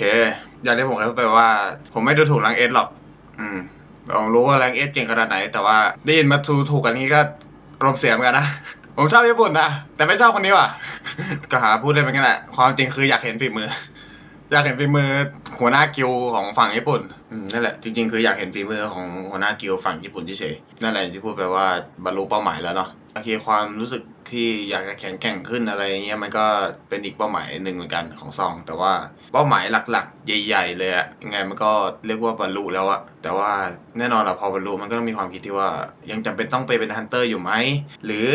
เค อย่างที่ผมเคยพูดไปว่า ผมไม่ดูถูกแรงเอสหรอก อืมผมรู้ว่าแรงเอสเก่งขนาดไหน แต่ว่าได้ยินมาทูถูกกันนี้ก็อารมณ์เสียเหมือนกันนะ ผมชอบญี่ปุ่นนะ แต่ไม่ชอบคนนี้ว่ะ ก็หาพูดได้เป็นกันแหละ ความจริงคืออยากเห็นฝีมือ อยากเห็นฝีมือหัวหน้ากิวของฝั่งญี่ปุ่น นั่นแหละ จริงๆ คืออยากเห็นฝีมือของหัวหน้ากิลฝั่งญี่ปุ่นที่เฉยนั่นแหละที่พูดไปว่าบรรลุเป้าหมายแล้วเนาะโอเคความรู้สึกที่อยากจะแข็งแกร่งขึ้นอะไรเงี้ยมันก็เป็นอีกเป้าหมายหนึ่งเหมือนกันของซอง แต่ว่าเป้าหมายหลักๆ ใหญ่ ๆ เลยอะยังไงมันก็เรียกว่าบรรลุแล้วอะแต่ว่าแน่นอนละพอบรรลุมันก็ต้องมีความคิดที่ว่ายังจำเป็นต้องไปเป็นฮันเตอร์อยู่ไหมหรือ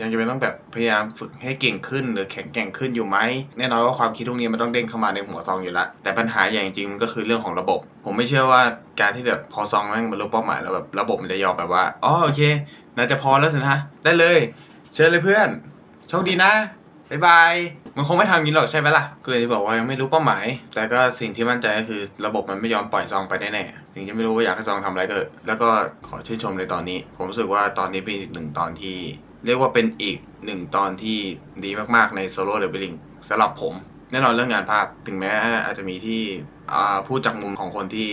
ยังจำเป็นต้องแบบพยายามฝึกให้เก่งขึ้น หรือแข็งแกร่งขึ้นอยู่ไหมแน่นอนว่าความคิดพวกนี้มันต้องเด้งเข้ามาในหัวซองอยู่ล้วแต่ปัญหาอย่างจริงมันก็คือเรื่องของระบบ ผมไม่เชื่อว่าการที่แบบพอซองแม่งบรรลุเป้าหมายแล้วแบบระบบมันจะยอมแบบว่าอ๋อโอเคน่าจะพอแล้วสินะได้เลย เชิญเลยเพื่อนโชคดีนะบายบายมันคงไม่ทำย่างนี้หรอกใช่ไหมล่ะก็เลยบอกว่ายังไม่รู้เป้าหมาย แต่ก็สิ่งที่มั่นใจก็คือระบบมันไม่ยอมปล่อยซองไปแน่ๆสิ่งที่ไม่รู้ว่าอยากให้ซองทำอะไรก็เถอะแล้วก็ขอชื่นชมในตอนนี้ ผมรู้สึกว่าตอนนี้เป็นอีกหนึ่งตอนที่ เรียกว่าเป็นอีกหนึ่งตอนที่ดีมากๆในโซโล่เดบิลิงสำหรับผม แน่นอนเรื่องงานภาพถึงแม้อาจจะมีที่พูดจากมุมของคนที่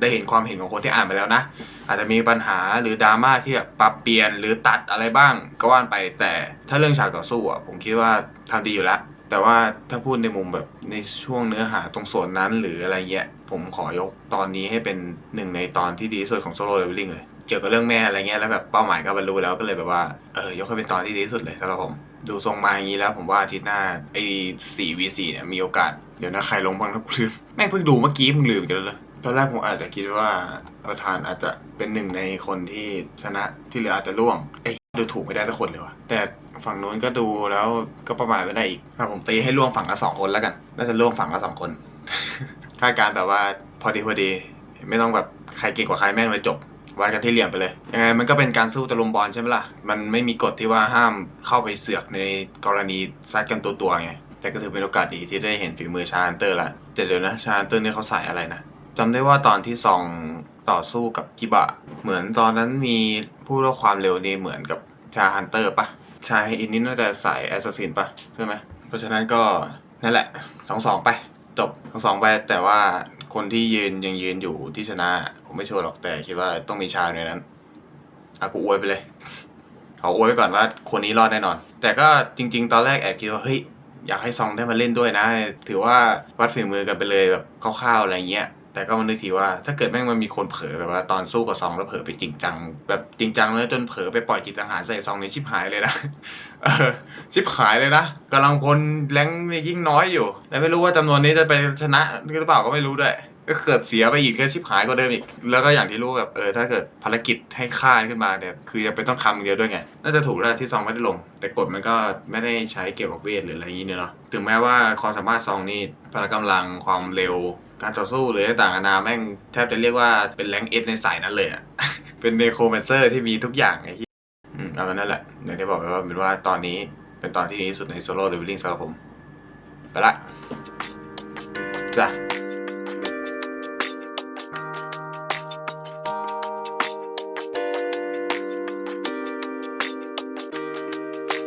ได้เห็นความเห็นของคนที่อ่านไปแล้วนะ อาจจะมีปัญหาหรือดราม่าที่แบบปรับเปลี่ยนหรือตัดอะไรบ้างก็ว่านไปแต่ถ้าเรื่องฉากต่อสู้อะผมคิดว่าทำดีอยู่แล้ว แต่ว่าถ้าพูดในมุมแบบในช่วงเนื้อหาตรงส่วนนั้นหรืออะไรเงี้ย ผมขอยกตอนนี้ให้เป็นหนึ่งในตอนที่ดีที่สุดของโซโล่เลเวลลิ่งเลย เกี่ยวกับเรื่องแม่อะไรเงี้ยแล้วแบบเป้าหมายก็บรรลุแล้วก็เลยแบบว่าเออยกให้เป็นตอนที่ดีที่สุดเลยสำหรับผม ดูทรงมาอย่างนี้แล้วผมว่าอาทิตย์หน้าไอ้สี่วีสี่เนี่ยมีโอกาสเดี๋ยวนะใครลงบ้างนะลืมแม่งเพิ่งดูเมื่อกี้เพิ่งลืมกันแล้วเลยตอนแรกผมอาจจะคิดว่าประธานอาจจะเป็นหนึ่งในคนที่ชนะที่เหลืออาจจะร่วงเอ้ย ดูถูกไม่ได้ทุกคนเลยว่ะแต่ฝั่งนู้นก็ดูแล้วก็ประมาทไม่ได้อีกถ้าผมตีให้ร่วงฝั่งละสองคนแล้วกันน่าจะร่วงฝั่งละสองคนคาดการแบบว่าพอดีพอดี ไม่ต้องแบบใครเก่งกว่าใครแม่งเลยจบวัดกันที่เหลี่ยมไปเลยยังไงมันก็เป็นการสู้ตะลุมบอลใช่ไหมล่ะมันไม่มีกฎที่ว่าห้ามเข้าไปเสือกในกรณีซัดกันตัวตัวไงแต่ก็ถือเป็นโอกาสดีที่ได้เห็นฝีมือชาอันเตอร์ละแต่เดี๋ยวนะชาอันเตอร์นี่เขาใส่อะไรนะ จำได้ว่าตอนที่ซองต่อสู้กับกิบะ เหมือนตอนนั้นมีพูดว่าความเร็วนี่เหมือนกับชาฮันเตอร์ปะชายอินนี่น่าจะใส่แอสซัสซินปะใช่ไหมเพราะฉะนั้นก็นั่นแหละสองสองไป จบสองสองไป แต่ว่าคนที่ยืนยังยืนอยู่ที่ชนะ ผมไม่ชัวร์หรอกแต่คิดว่าต้องมีชาในนั้นอากูอวยไปเลยขออวยไปก่อนว่าคนนี้รอดแน่นอน แต่ก็จริง ๆ ตอนแรกแอบคิดว่าเฮ้ยอยากให้ซองได้มาเล่นด้วยนะ ถือว่าวัดฝีมือกันไปเลยแบบคร่าวๆอะไรเงี้ย แต่ก็มันึกทีว่าถ้าเกิดแม่งมันมีคนเผลอแบบว่าตอนสู้กับซองแล้วเผลอไปจริงจัง แบบจริงจังแล้วจนเผลอไปปล่อยจิตสังหารใส่ซองในชิบหายเลยนะเออชิบหายเลยนะกำลังพลแรงยิ่งน้อยอยู่ และไม่รู้ว่าจำนวนนี้จะไปชนะหรือเปล่าก็ไม่รู้ด้วยก็เกิดเสียไปอีกก็ชิบหายกว่าเดิมอีก แล้วก็อย่างที่รู้แบบเออถ้าเกิดภารกิจให้ฆ่าขึ้นมาเนี่ยคือยังเป็นต้องทำเยอะด้วยไง น่าจะถูกแล้วที่ซองไม่ได้ลง แต่กฎมันก็ไม่ได้ใช้เกี่ยวกับเวทหรืออะไรอย่างนี้เนาะถึงแม้ว่าความสามารถซองนี่พละกำลังความเร็ว การต่อสู้หรือต่างๆนานาแม่งแทบจะเรียกว่าเป็นแรงเอสในสายนั้นเลยอะเป็นเนโครแมนเซอร์ที่มีทุกอย่างไอ้ที่อืมเอาเป็นนั่นแหละอย่างที่บอกไปว่าเป็นว่าตอนนี้เป็นตอนที่ดีที่สุดในโซโล่เดวิลลิงสำหรับผม ไปละจ้ะ